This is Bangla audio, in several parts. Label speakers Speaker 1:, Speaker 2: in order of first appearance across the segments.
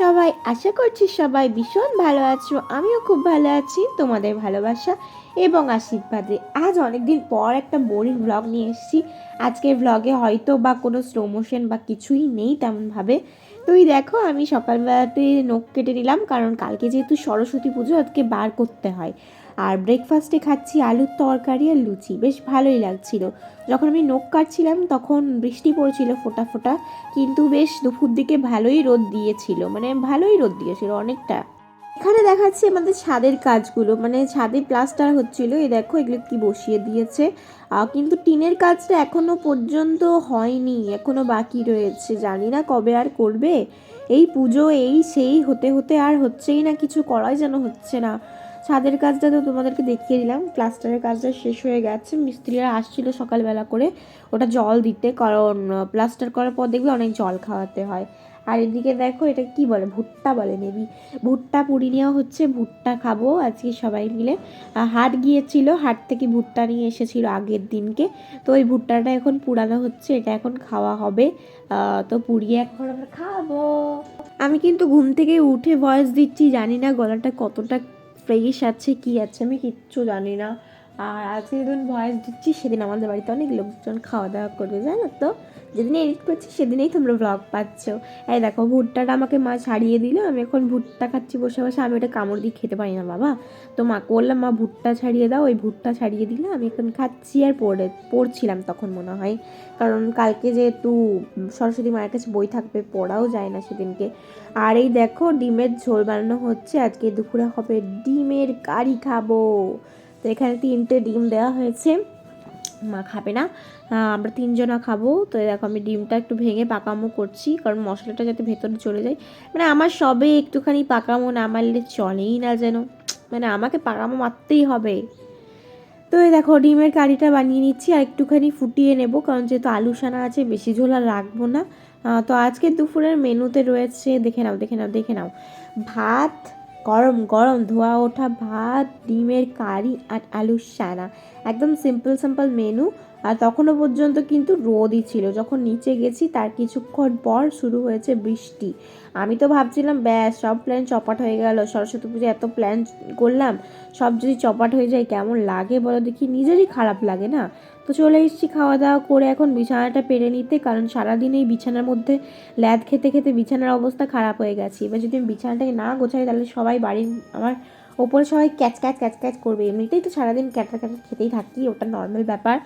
Speaker 1: সবাই, আশা করছি সবাই ভীষণ ভালো আছো। আমিও খুব ভালো আছি, তোমাদের ভালোবাসা এবং আশীর্বাদে। আজ অনেকদিন পর একটা বোরিং ব্লগ নিয়ে এসেছি। আজকের ব্লগে হয়তো বা কোনো স্লো মোশন বা কিছুই নেই তেমনভাবে। তো এই দেখো, আমি সকালবেলাতে নখ কেটে নিলাম, কারণ কালকে যেহেতু সরস্বতী পুজো, আজকে বার করতে হয়। আর ব্রেকফাস্টে খাচ্ছি আলুর তরকারি আর লুচি। বেশ ভালোই লাগছিল। যখন আমি নখ কাটছিলাম, তখন বৃষ্টি পড়ছিল ফোটা ফোটা, কিন্তু বেশ দুপুর দিকে ভালোই রোদ দিয়েছিল। মানে ভালোই রোদ দিয়েছিল অনেকটা। এখানে দেখাচ্ছে আমাদের ছাদের কাজগুলো। মানে ছাদে প্লাস্টার হচ্ছিল। এই দেখো, এগুলো কি বসিয়ে দিয়েছে। কিন্তু টিনের কাজটা এখনও পর্যন্ত হয়নি। এখনও বাকি রয়েছে। জানি না কবে আর করবে। এই পুজো এই সেই হতে হতে আর হচ্ছেই না। কিছু করাই যেন হচ্ছে না। ছাদের কাজটা তো তোমাদেরকে দেখিয়ে দিলাম। প্লাস্টারের কাজটা শেষ হয়ে গেছে। মিস্ত্রিরা আসছিল সকালবেলা করে ওটা জল দিতে, কারণ প্লাস্টার করার পর দেখবে অনেক জল খাওয়াতে হয়। আর এদিকে দেখো এটা কি বলে? ভুট্টা বলে, মেবি। ভুট্টা পুরি নেওয়া হচ্ছে ভুট্টা খাব আজকে সবাই মিলে। হাট গিয়েছিল, হাট থেকে ভুট্টা নিয়ে এসেছিল আগের দিনকে। তো ওই ভুট্টাটা এখন পুরানো হচ্ছে, এটা এখন খাওয়া হবে। তো পুড়িয়ে এখন আমরা খাব। আমি কিন্তু ঘুম থেকে উঠে ভয়েস দিচ্ছি, জানি না গলাটা কতটা ফ্রেশ আছে কি আছে আমি কিচ্ছু জানি না। আর আজকে যেদিন ভয়েস দিচ্ছি, সেদিন আমাদের বাড়িতে অনেক লোকজন খাওয়া দাওয়া করবে, জানো তো? যেদিন এডিট করছি, সেদিনেই তোমরা ব্লগ পাচ্ছ। এই দেখো, ভুট্টাটা আমাকে মা ছাড়িয়ে দিল, আমি এখন ভুট্টা খাচ্ছি বসে বসে, আমি ওটা কামড় দিয়ে খেতে পারি না, বাবা। তো মা বললাম, মা, ভুট্টা ছাড়িয়ে দাও। ওই ভুট্টা ছাড়িয়ে দিলে আমি এখন খাচ্ছি আর পড়ে, পড়ছিলাম তখন মনে হয়। কারণ কালকে যেহেতু সরস্বতী মায়ের কাছে বই থাকবে, পড়াও যায় না সেদিনকে। আর এই দেখো, ডিমের ঝোল বানানো হচ্ছে। আজকে দুপুরে হবে ডিমের কারি খাব। তো এখানে তিনটে ডিম দেওয়া হয়েছে। মা খাবে না। আমরা তিনজনা খাব। তো দেখো আমি ডিমটা একটু ভেঙে পাকামো করছি, কারণ মশলাটা যাতে ভেতরে চলে যায়। মানে আমার সবে একটুখানি পাকামো না মারলে চলেই না যেন। মানে আমাকে পাকামো মারতেই হবে। তো এই দেখো ডিমের কারিটা বানিয়ে নিচ্ছি আর একটুখানি ফুটিয়ে নেব, কারণ যেহেতু আলু সানা আছে বেশি ঝোল আর রাখব না। তো আজকে দুপুরের মেনুতে রয়েছে, দেখে নাও দেখে নাও দেখে নাও। ভাত গরম গরম ধোয়া, ওঠা ভাত, ডিমের কারি আর আলুর সানা। একদম সিম্পল সিম্পল মেনু আর তখনও পর্যন্ত কিন্তু রোদই ছিল। যখন নিচে গেছি, তার কিছুক্ষণ পর শুরু হয়েছে বৃষ্টি। আমি তো ভাবছিলাম, ব্যাস, সব প্ল্যান চপাট হয়ে গেল। সরস্বতী পুজো এত প্ল্যান করলাম, সব যদি চপাট হয়ে যায় কেমন লাগে বলো দেখি? নিজেরই খারাপ লাগে না? তো চলে এসেছি খাওয়া দাওয়া করে। এখন বিছানাটা পেরে নিতে, কারণ সারাদিন এই বিছানার মধ্যে ল্যাদ খেতে খেতে বিছানার অবস্থা খারাপ হয়ে গেছে। এবার যদি আমি বিছানাটাকে না গোছাই, তাহলে সবাই বাড়ির, আমার ওপরে সবাই ক্যাচ ক্যাচ ক্যাচ ক্যাচ করবে। এমনিতেই তো সারাদিন ক্যাটার ক্যাটার খেতেই থাকি, ওটা নর্মাল ব্যাপার।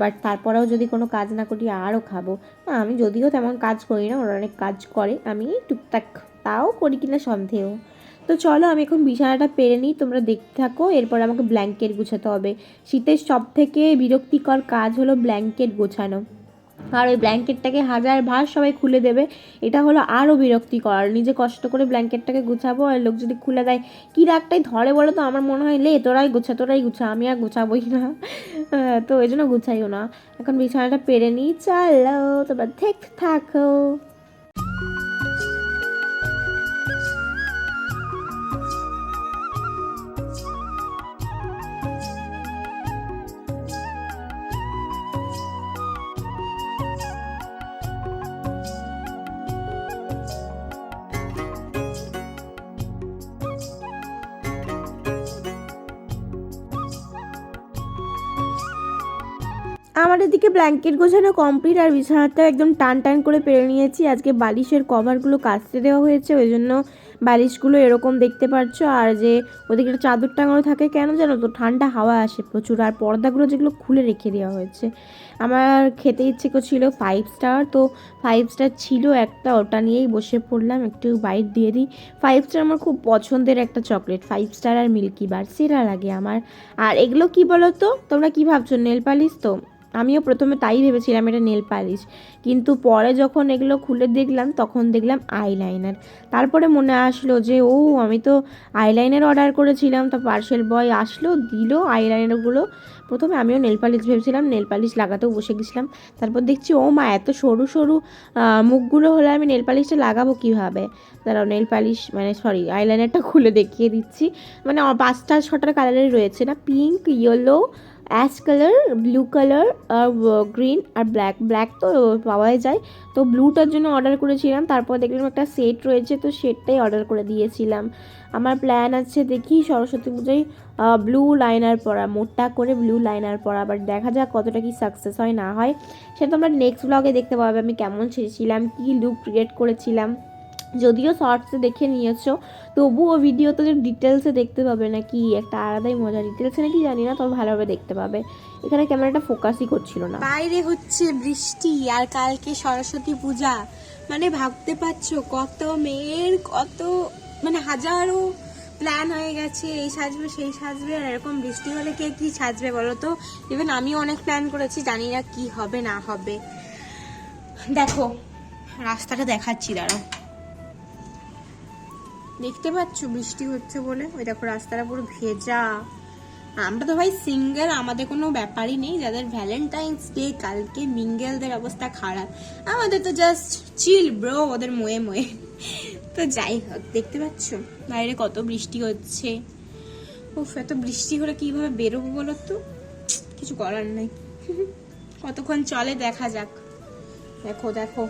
Speaker 1: বাট তারপরেও যদি কোনো কাজ না করি, আরও খাব। না, আমি যদিও তেমন কাজ করি না, ওরা অনেক কাজ করে। আমি টুকটাক তাও করি কিনা সন্দেহ। তো চলো আমি এখন বিছানাটা পেরে নিই তোমরা দেখতে থাকো এরপর আমাকে ব্ল্যাঙ্কেট গুছাতে হবে। শীতের সব থেকে বিরক্তিকর কাজ হলো ব্ল্যাঙ্কেট গোছানো। আর ওই ব্ল্যাঙ্কেটটাকে হাজার ভার সবাই খুলে দেবে এটা হলো আরও বিরক্তিকর। নিজে কষ্ট করে ব্ল্যাঙ্কেটটাকে গুছাবো আর লোক যদি খুলে দেয় কী রাগটাই ধরে বলো তো? আমার মনে হয় লে তোরাই গুছা তোরাই গুছা আমি আর গুছাবোই না। আহ, তো ওই জন্য গুছাইও না। এখন বিছানাটা পেরে নিই চলো তোমরা দেখতে থাকো। আমার এদিকে ব্ল্যাঙ্কেট গোছানো কমপ্লিট আর বিছানাটা একদম টান টান করে পেরে নিয়েছি। আজকে বালিশের কভারগুলো কাচতে দেওয়া হয়েছে, ওই জন্য বালিশগুলো এরকম দেখতে পাচ্ছ। আর যে ওদিকে চাদর টাঙানো থাকে, কেন জানো তো, ঠান্ডা হাওয়া আসে প্রচুর। আর পর্দাগুলো যেগুলো খুলে রেখে দেওয়া হয়েছে। আমার খেতে ইচ্ছে করছিল ফাইভ স্টার তো ফাইভ স্টার ছিল একটা, ওটা নিয়েই বসে পড়লাম। একটু বাইট দিয়ে দিই। ফাইভ স্টার আমার খুব পছন্দের একটা চকলেট ফাইভ স্টার আর মিল্কি বার সেরা লাগে আমার। আর এগুলো কি বলো তো তোমরা কী ভাবছ? নেল পালিশ তো? আমিও প্রথমে তাই ভেবেছিলাম এটা নেল পালিশ। কিন্তু পরে যখন এগুলো খুলে দেখলাম, তখন দেখলাম আইলাইনার। তারপরে মনে আসলো যে, ও, আমি তো আইলাইনার অর্ডার করেছিলাম, তা পার্সেল বয় আসলো, দিল আইলাইনারগুলো। প্রথমে আমিও নেল পালিশ ভেবেছিলাম, নেল পালিশ লাগাতেও বসে গেছিলাম। তারপর দেখছি, ও মা, এত সরু সরু মুখগুলো হলে আমি নেল পালিশটা লাগাবো কীভাবে? তারা নেল পালিশ মানে সরি, আইলাইনারটা খুলে দেখিয়ে দিচ্ছি। মানে পাঁচটা ছটার কালারের রয়েছে না, pink, yellow ash colour, blue colour আর গ্রিন আর ব্ল্যাক। ব্ল্যাক তো পাওয়াই যায়। তো ব্লুটার জন্য অর্ডার করেছিলাম। তারপর দেখলাম একটা সেট রয়েছে, তো সেটটাই অর্ডার করে দিয়েছিলাম। আমার প্ল্যান আছে দেখি সরস্বতী পুজোয় ব্লু লাইনার পরা, মোটা করে ব্লু লাইনার পরা বাট দেখা যাক কতটা কি সাকসেস হয় না হয়। সেটা তোমরা নেক্সট ব্লগে দেখতে পাবে আমি কেমন সেরেছিলাম কী লুক ক্রিয়েট করেছিলাম। যদিও শর্টসে দেখে নিয়েছো, তবুও ভিডিওতে ডিটেলসে দেখতে পাবে না কি একটা আলাদাই মজা। ডিটেলসে নাকি জানি না, তবে ভালোভাবে দেখতে পাবে। এখানে ক্যামেরাটা ফোকাসই করছিল না।
Speaker 2: বাইরে হচ্ছে বৃষ্টি আর কালকে সরস্বতী পূজা। মানে ভাবতে পারছ, কত মেয়ের, কত মানে হাজারো প্ল্যান হয়ে গেছে, এই সাজবে, সেই সাজবে, আর এরকম বৃষ্টি হলে কে কি সাজবে বলো তো? ইভেন আমিও অনেক প্ল্যান করেছি, জানি না কি হবে, না হবে। দেখো, রাস্তাটা দেখাচ্ছি, দাঁড়াও। দেখতে পাচ্ছ, বৃষ্টি হচ্ছে বলে। ওই দেখো, রাস্তাটা পুরো ভেজা। আমরা তো ভাই সিঙ্গেল আমাদের কোনো ব্যাপারই নেই। যাদের ভ্যালেন্টাইন্স ডে কালকে মিঙ্গেলদের অবস্থা খারাপ। আমাদের তো জাস্ট চিল ব্রো ওদের ময়ে ময়ে। তো যাই হোক, দেখতে পাচ্ছ? বাইরে কত বৃষ্টি হচ্ছে। উফ, এত বৃষ্টি হলে কীভাবে বেরোবো বলো তো? কিছু করার নেই। কতক্ষণ চলে দেখা যাক। দেখো দেখো।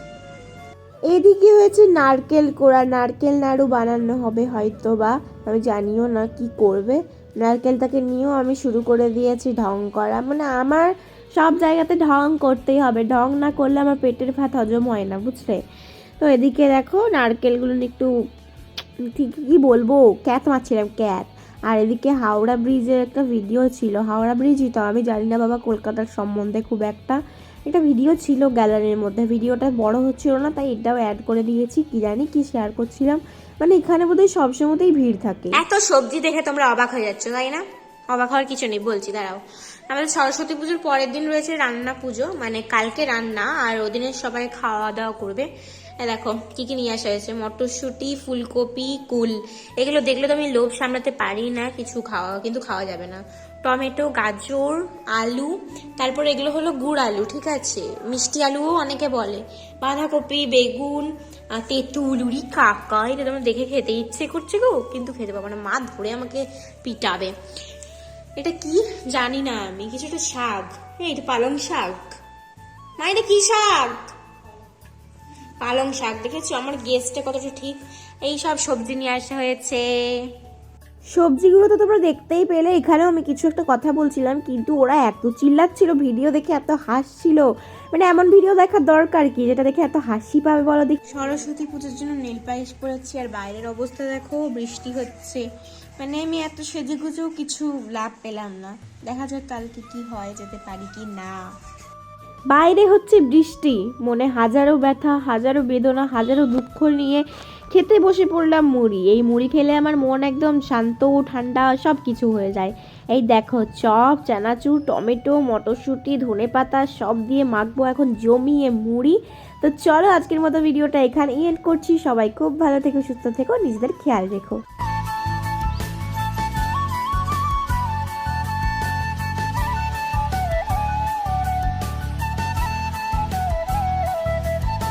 Speaker 1: এদিকে হয়েছে নারকেল কোড়া। নারকেল নাড়ু বানানো হবে হয়তো বা আমি জানিও না কি করবে। নারকেলটাকে নিয়েও আমি শুরু করে দিয়েছি ঢং করা। মানে আমার সব জায়গাতে ঢং করতেই হবে। ঢং না করলে আমার পেটের ভাত হজম হয় না, বুঝলে? তো এদিকে দেখো নারকেলগুলো একটু ঠিক কি বলব? Cat মারছিলাম, cat. আর এদিকে হাওড়া ব্রিজের একটা ভিডিও ছিল। হাওড়া ব্রিজই তো, আমি জানি না বাবা কলকাতার সম্বন্ধে খুব একটা। একটা ভিডিও ছিল গ্যালারির মধ্যে। ভিডিওটা বড় হচ্ছিল না, তাই এটাও অ্যাড করে দিয়েছি। কি জানি, কি শেয়ার করছিলাম। মানে এখানে বোধহয় সবসময়তেই ভিড় থাকে।
Speaker 2: এত সবজি দেখে তোমরা অবাক হয়ে যাচ্ছ, তাই না? অবাক হওয়ার কিছু নেই, বলছি, দাঁড়াও। আমাদের সরস্বতী পুজোর পরের দিন রয়েছে রান্না পুজো মানে কালকে রান্না, আর ওদিনের সবাই খাওয়া দাওয়া করবে দেখো, কি কি নিয়ে আসা হয়েছে? মটরশুঁটি, ফুলকপি, কুল। এগুলো দেখলে তো আমি লোভ সামলাতে পারি না, কিছু খাওয়া, কিন্তু খাওয়া যাবে না। টমেটো, গাজর, আলু, তারপর এগুলো হলো গুড় আলু, ঠিক আছে? মিষ্টি আলুও অনেকে বলে। বাঁধাকপি, বেগুন তেঁতুল, উড়ি কাকা এটা তোমার দেখে খেতে ইচ্ছে করছে গো, কিন্তু খেতে পাবো না। মা ধরে আমাকে পিটাবে। এটা কি? জানি না আমি। কিছু একটা শাক। হ্যাঁ এটা পালং শাক। মা, এটা কি শাক? পালং শাক। দেখেছ? আমার গেস্টে কতটা ঠিক? এই সব সবজি নিয়ে আসা হয়েছে।
Speaker 1: সবজিগুলো তো তোমরা দেখতেই পেলে এখানেও আমি কিছু একটা কথা বলছিলাম কিন্তু ওরা এত চিল্লাচ্ছিল ভিডিও দেখে এত হাসছিল। মানে এমন ভিডিও দেখার দরকার কি যেটা দেখে এত হাসি পাবে বলো দেখি।
Speaker 2: সরস্বতী পুজোর জন্য নীল পালিশ পরেছি আর বাইরের অবস্থা দেখো বৃষ্টি হচ্ছে। মানে আমি এত সেজে গুজেও কিছু লাভ পেলাম না। দেখা যাক কালকে কি হয় যেতে পারি কি না।
Speaker 1: বাইরে হচ্ছে বৃষ্টি মনে হাজারো ব্যথা হাজারো বেদনা হাজারো দুঃখ নিয়ে খেতে বসে পড়লাম মুড়ি। এই মুড়ি খেলে আমার মন একদম শান্ত, ঠান্ডা সব কিছু হয়ে যায়। এই দেখো, চপ, চানাচুর, টমেটো, মটরশুঁটি ধনে পাতা সব দিয়ে মাখবো এখন জমিয়ে মুড়ি। তো চলো আজকের মতো ভিডিওটা এখানে এন্ড করছি। সবাই খুব ভালো থেকো, সুস্থ থেকো, নিজেদের খেয়াল রেখো।